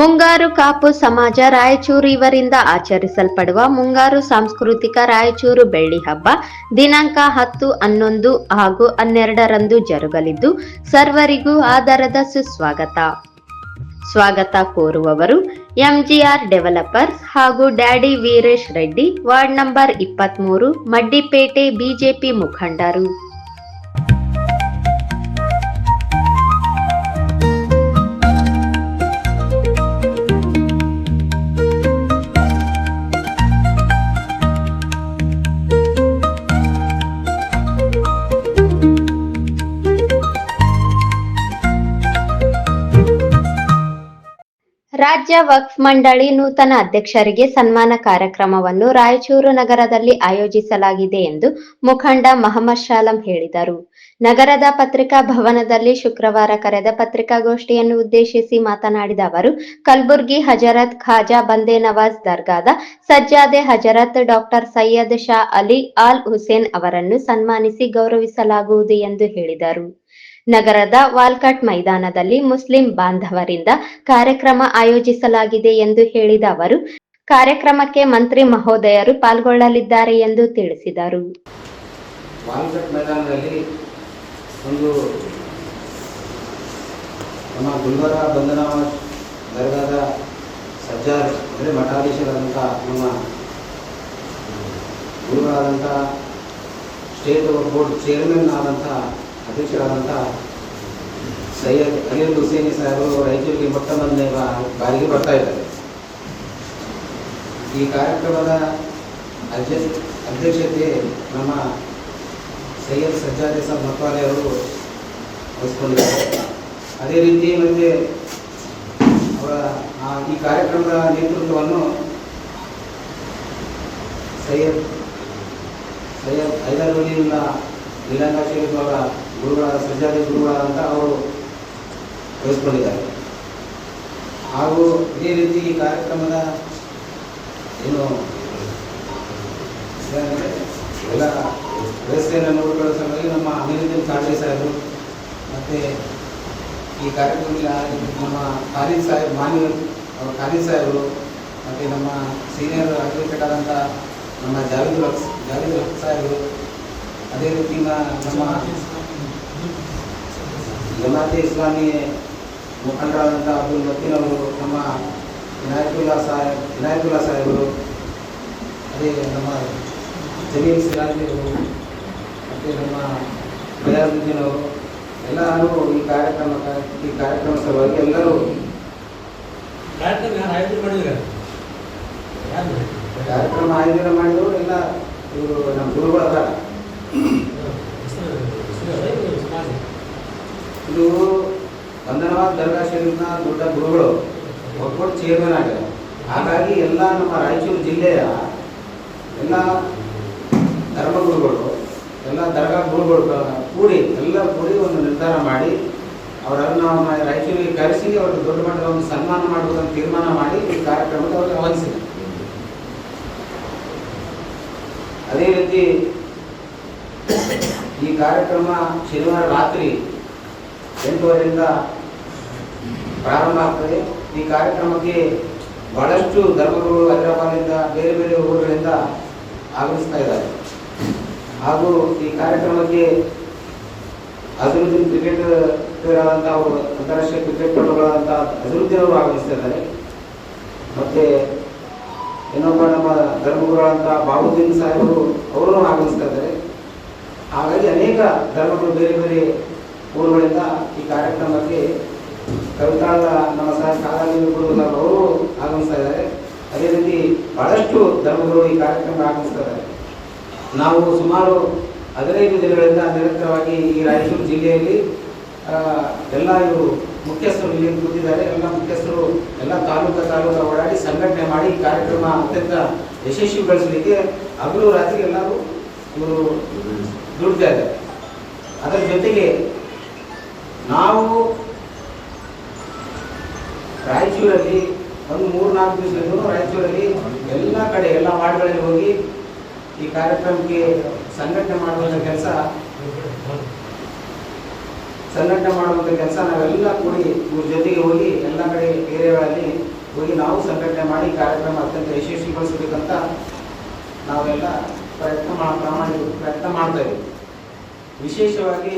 ಮುಂಗಾರು ಕಾಪು ಸಮಾಜ ರಾಯಚೂರು ಇವರಿಂದ ಆಚರಿಸಲ್ಪಡುವ ಮುಂಗಾರು ಸಾಂಸ್ಕೃತಿಕ ರಾಯಚೂರು ಬೆಳ್ಳಿ ಹಬ್ಬ ದಿನಾಂಕ ಹತ್ತು, ಹನ್ನೊಂದು ಹಾಗೂ ಹನ್ನೆರಡರಂದು ಜರುಗಲಿದ್ದು ಸರ್ವರಿಗೂ ಆಧಾರದ ಸುಸ್ವಾಗತ. ಸ್ವಾಗತ ಕೋರುವವರು ಎಂಜಿಆರ್ ಡೆವಲಪರ್ಸ್ ಹಾಗೂ daddy Veeresh Reddy, ward number ಇಪ್ಪತ್ಮೂರು, ಮಡ್ಡಿಪೇಟೆ ಬಿಜೆಪಿ ಮುಖಂಡರು. ರಾಜ್ಯ ವಕ್ಫ್ ಮಂಡಳಿ ನೂತನ ಅಧ್ಯಕ್ಷರಿಗೆ ಸನ್ಮಾನ ಕಾರ್ಯಕ್ರಮವನ್ನು ರಾಯಚೂರು ನಗರದಲ್ಲಿ ಆಯೋಜಿಸಲಾಗಿದೆ ಎಂದು ಮುಖಂಡ ಮಹಮ್ಮದ್ ಶಾಲಂ ಹೇಳಿದರು. ನಗರದ ಪತ್ರಿಕಾ ಭವನದಲ್ಲಿ ಶುಕ್ರವಾರ ಕರೆದ ಪತ್ರಿಕಾಗೋಷ್ಠಿಯನ್ನು ಉದ್ದೇಶಿಸಿ ಮಾತನಾಡಿದ ಅವರು, ಕಲಬುರ್ಗಿ ಹಜರತ್ ಖಾಜಾ ಬಂದೆ ನವಾಜ್ ದರ್ಗಾದ ಸಜ್ಜಾದೆ ಹಜರತ್ ಡಾಕ್ಟರ್ ಸೈಯದ್ ಶಾ ಅಲಿ ಆಲ್ ಹುಸೇನ್ ಅವರನ್ನು ಸನ್ಮಾನಿಸಿ ಗೌರವಿಸಲಾಗುವುದು ಎಂದು ಹೇಳಿದರು. ನಗರದ ವಾಲ್ಕಟ್ ಮೈದಾನದಲ್ಲಿ ಮುಸ್ಲಿಂ ಬಾಂಧವರಿಂದ ಕಾರ್ಯಕ್ರಮ ಆಯೋಜಿಸಲಾಗಿದೆ ಎಂದು ಹೇಳಿದ ಅವರು, ಕಾರ್ಯಕ್ರಮಕ್ಕೆ ಮಂತ್ರಿ ಮಹೋದಯರು ಪಾಲ್ಗೊಳ್ಳಲಿದ್ದಾರೆ ಎಂದು ತಿಳಿಸಿದರು. ವಾಲ್ಕಟ್ ಒಂದು ನಮ್ಮ ಅಂದರೆ ನಮ್ಮ ಸ್ಟೇಟ್ ಬೋರ್ಡ್ ಚೇರ್ಮನ್ ಆದಂಥ ಅಧ್ಯಕ್ಷರಾದಂಥ ಸೈಯದ್ ಅಲಿಲ್ ಹುಸೇನಿ ಸಾಹೇಬರು ರಾಯಚೂರಿಗೆ ಮೊಟ್ಟ ಮೊದಲನೇ ಬಾ- ಬಾರಿಗೆ ಬರ್ತಾ ಇದ್ದಾರೆ. ಈ ಕಾರ್ಯಕ್ರಮದ ಅಧ್ಯಕ್ಷ ಅಧ್ಯಕ್ಷತೆ ನಮ್ಮ ಸೈಯದ್ ಸಜ್ಜಾದೆ ಸಾಬ್ ಮತ್ವಾಲೆ ಅವರು ವಹಿಸ್ಕೊಂಡಿದ್ದಾರೆ. ಅದೇ ರೀತಿ ಮತ್ತೆ ಅವರ ಈ ಕಾರ್ಯಕ್ರಮದ ನೇತೃತ್ವವನ್ನು ಸೈಯದ್ ಸೈಯದ್ ಹೈದರ್ ವಲಿಯುಲ್ಲ ನೀಲಂಗ ಶರೀಫ್ ಅವರ ಗುರುಗಳಾದ ಸಜ್ಜಾದೆ ಅಂತ ಅವರು ವಹಿಸ್ಕೊಂಡಿದ್ದಾರೆ ಹಾಗೂ ಇದೇ ರೀತಿ ಈ ಕಾರ್ಯಕ್ರಮದ ಏನು ಎಲ್ಲ ವ್ಯವಸ್ಥೆಯನ್ನು ನೋಡಿಕೊಳ್ಳೋ ಸಲುವಾಗಿ ನಮ್ಮ ಅಮೀರುದ್ದೀನ್ ಖಾದ್ರಿ ಸಾಹೇಬರು ಮತ್ತು ಈ ಕಾರ್ಯಕ್ರಮದಲ್ಲಿ ನಮ್ಮ ಖಾಲಿದ್ ಸಾಹೇಬ್ ಮಾನ್ಯ ಅವರು ಖಾಲಿದ್ ಸಾಹೇಬರು ಮತ್ತು ನಮ್ಮ ಸೀನಿಯರ್ ಅಡ್ವೊಕೇಟ್ ಆದಂಥ ನಮ್ಮ ಜಾವೇದ್ ಹಕ್ ಜಾವೇದ್ ಸಾಹೇಬರು, ಅದೇ ರೀತಿ ನಮ್ಮ ಜಮಾತೆ ಇಸ್ಲಾಮಿ ಮುಖಂಡರಾದಂಥ ಅಬ್ದುಲ್ ಮತೀನ್ ಅವರು ನಮ್ಮ ಇನಾಯತುಲ್ಲಾ ಸಾಹೇಬ್ ಇನಾಯತುಲ್ಲಾ ಸಾಹೇಬರು ಅದೇ ನಮ್ಮ ಜಮೀನ್ ಸಿರಾಜಿ ಅವರು ಮತ್ತು ನಮ್ಮ ಬಯಾಜುದ್ದೀನ್ ಅವರು ಎಲ್ಲರೂ ಈ ಕಾರ್ಯಕ್ರಮ ಈ ಕಾರ್ಯಕ್ರಮ ಸಲುವಾಗಿ ಎಲ್ಲರೂ ಕಾರ್ಯಕ್ರಮ ಆಯೋಜನೆ ಮಾಡಿದ್ರೆ ಎಲ್ಲ ಇವರು ನಮ್ಮ ಗುರುಗಳದ ಇದು ಬಂಧನವಾದ ದರ್ಗಾ ಶರೀಫ್ನ ದೊಡ್ಡ ಗುರುಗಳು ಒಟ್ಕೊಟ್ಟು ಚೇರ್ಮನ್ ಆಗ್ಯಾರ. ಹಾಗಾಗಿ ಎಲ್ಲ ನಮ್ಮ ರಾಯಚೂರು ಜಿಲ್ಲೆಯ ಎಲ್ಲ ಧರ್ಮಗುರುಗಳು ಎಲ್ಲ ದರ್ಗಾ ಗುರುಗಳು ಕೂಡಿ ಎಲ್ಲ ಕೂಡಿ ಒಂದು ನಿರ್ಧಾರ ಮಾಡಿ ಅವರನ್ನು ರಾಯಚೂರಿಗೆ ಕರೆಸಿ ಅವ್ರ ದೊಡ್ಡ ಮಟ್ಟದ ಒಂದು ಸನ್ಮಾನ ಮಾಡುವುದನ್ನು ತೀರ್ಮಾನ ಮಾಡಿ ಈ ಕಾರ್ಯಕ್ರಮಕ್ಕೆ ಅವ್ರಿಗೆ ಆಹ್ವಾನಿಸಿದೆ ಅದೇ ರೀತಿ ಈ ಕಾರ್ಯಕ್ರಮ ಶನಿವಾರ ರಾತ್ರಿ ಎಂಟುವರೆಯಿಂದ ಪ್ರಾರಂಭ ಆಗ್ತದೆ. ಈ ಕಾರ್ಯಕ್ರಮಕ್ಕೆ ಬಹಳಷ್ಟು ಧರ್ಮಗುರುಗಳು ಹೈದರಾಬಾದ್ನಿಂದ ಬೇರೆ ಬೇರೆ ಊರುಗಳಿಂದ ಆಗಮಿಸ್ತಾ ಇದ್ದಾರೆ. ಹಾಗೂ ಈ ಕಾರ್ಯಕ್ರಮಕ್ಕೆ ಅಜರುದ್ದೀನ್ ಕ್ರಿಕೆಟ್ ಆದಂತಹ ಅವರು, ಅಂತಾರಾಷ್ಟ್ರೀಯ ಕ್ರಿಕೆಟ್ ಪಟುಗಳಾದಂಥ ಅವರು ಆಗಮಿಸ್ತಾ ಇದ್ದಾರೆ. ಮತ್ತೆ ಇನ್ನೊಬ್ಬ ನಮ್ಮ ಧರ್ಮಗುರುಗಳಂತ ಬಾಬುದ್ದೀನ್ ಸಾಹೇಬರು ಅವರು ಆಗಮಿಸ್ತಾ ಇದ್ದಾರೆ. ಹಾಗಾಗಿ ಅನೇಕ ಧರ್ಮಗಳು ಬೇರೆ ಬೇರೆ ಊರುಗಳಿಂದ ಈ ಕಾರ್ಯಕ್ರಮಕ್ಕೆ ಕವಿತಾಳ ನಮ್ಮ ಸಹ ಕಾಲಗಳು ಅವರು ಆಗಮಿಸ್ತಾ ಇದ್ದಾರೆ. ಅದೇ ರೀತಿ ಬಹಳಷ್ಟು ಧರ್ಮಗಳು ಈ ಕಾರ್ಯಕ್ರಮ ಆಗಮಿಸ್ತಾ ಇದ್ದಾರೆ. ನಾವು ಸುಮಾರು ಹದಿನೈದು ದಿನಗಳಿಂದ ನಿರಂತರವಾಗಿ ಈ ರಾಯಚೂರು ಜಿಲ್ಲೆಯಲ್ಲಿ ಎಲ್ಲ ಇವರು ಮುಖ್ಯಸ್ಥರು ಇಲ್ಲಿ ಕೂತಿದ್ದಾರೆ. ಎಲ್ಲ ಮುಖ್ಯಸ್ಥರು ಎಲ್ಲ ತಾಲೂಕು ತಾಲೂಕು ಓಡಾಡಿ ಸಂಘಟನೆ ಮಾಡಿ ಈ ಕಾರ್ಯಕ್ರಮ ಅತ್ಯಂತ ಯಶಸ್ವಿಗೊಳಿಸಲಿಕ್ಕೆ ಹಗಲು ರಾತ್ರಿ ಎಲ್ಲರೂ ಇವರು ದುಡಿತಾ ಇದ್ದಾರೆ. ಅದರ ಜೊತೆಗೆ ನಾವು ರಾಯಚೂರಲ್ಲಿ ಒಂದು ಮೂರು ನಾಲ್ಕು ದಿವಸದಿಂದ ರಾಯಚೂರಲ್ಲಿ ಎಲ್ಲ ಕಡೆ ಎಲ್ಲ ವಾರ್ಡ್ಗಳಲ್ಲಿ ಹೋಗಿ ಈ ಕಾರ್ಯಕ್ರಮಕ್ಕೆ ಸಂಘಟನೆ ಮಾಡುವಂಥ ಕೆಲಸ ಸಂಘಟನೆ ಮಾಡುವಂಥ ಕೆಲಸ ನಾವೆಲ್ಲ ಕೂಡಿ ಇವ್ರ ಜೊತೆಗೆ ಹೋಗಿ ಎಲ್ಲ ಕಡೆ ಏರಿಯಾಗಳಲ್ಲಿ ಹೋಗಿ ನಾವು ಸಂಘಟನೆ ಮಾಡಿ ಕಾರ್ಯಕ್ರಮ ಅತ್ಯಂತ ಯಶಸ್ವಿಗೊಳಿಸಬೇಕಂತ ನಾವೆಲ್ಲ ಪ್ರಯತ್ನ ಪ್ರಾಮಾಣಿಕ ಪ್ರಯತ್ನ ಮಾಡ್ತಾ ಇದ್ದೀವಿ. ವಿಶೇಷವಾಗಿ